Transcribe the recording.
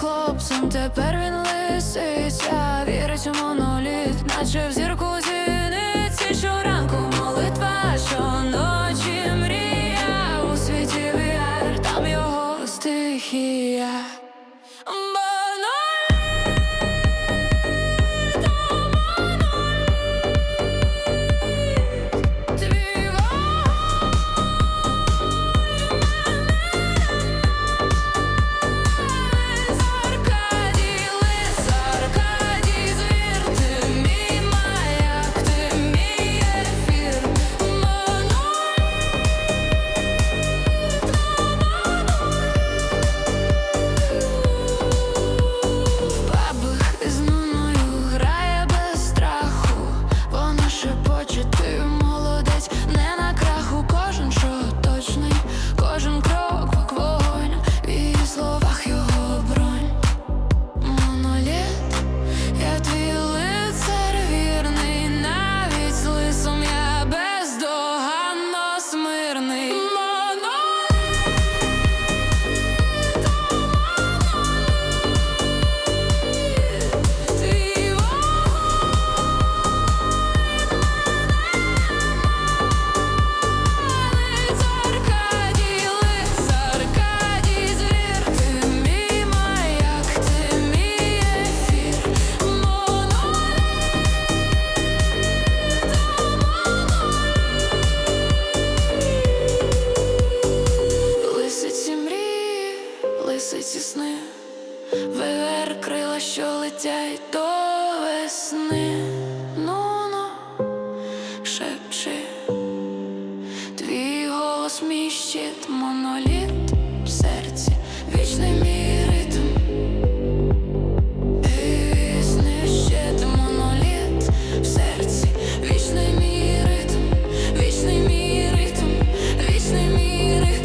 хлопцем, тепер він лисиця, вірить у моноліт, наче в що летять до весни, ну ну шепчи, твій голос мій моноліт в серці, вічний мій ритм, вісний моноліт в серці, вічний мій вічний мій вічний мій вічний мій